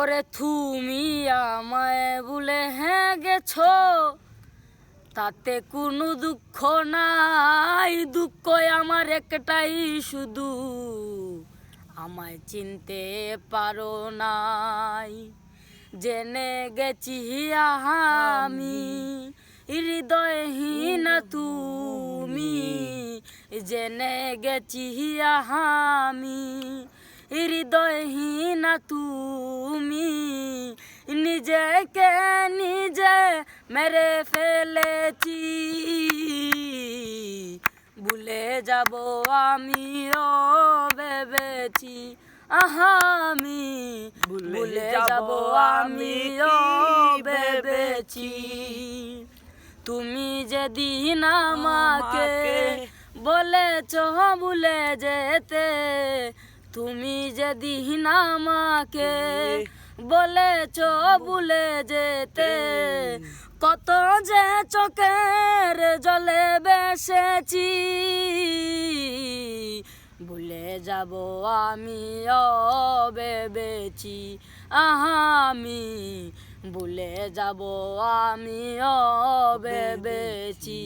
ওরে তুমি আমায় বলে হ্যাঁ গেছো? তাতে কোনো দুঃখ নাই দুঃখ আমার একটাই শুধু। আমায় চিনতে পারো নাই, জেনে গেছি আমি, হৃদয়হীন তুমি। জেনে গেছি আমি, হৃদয়হীন তুমি। নিজেকে নিজে মেরে ফেলেছি। ভুলে যাব আমিও ভেবেছি। আহা আমি ভুলে যাব আমিও ভেবেছি। তুমি যেদিন আমাকে বলেছ ভুলে যেতে তুমি যেদিন আমাকে বলেছ ভুলে যেতে। কত যে চোখের জলে বেসেছি ভুলে যাব আমিও ভেবেছি আহা আমি ভুলে যাব আমিও ভেবেছি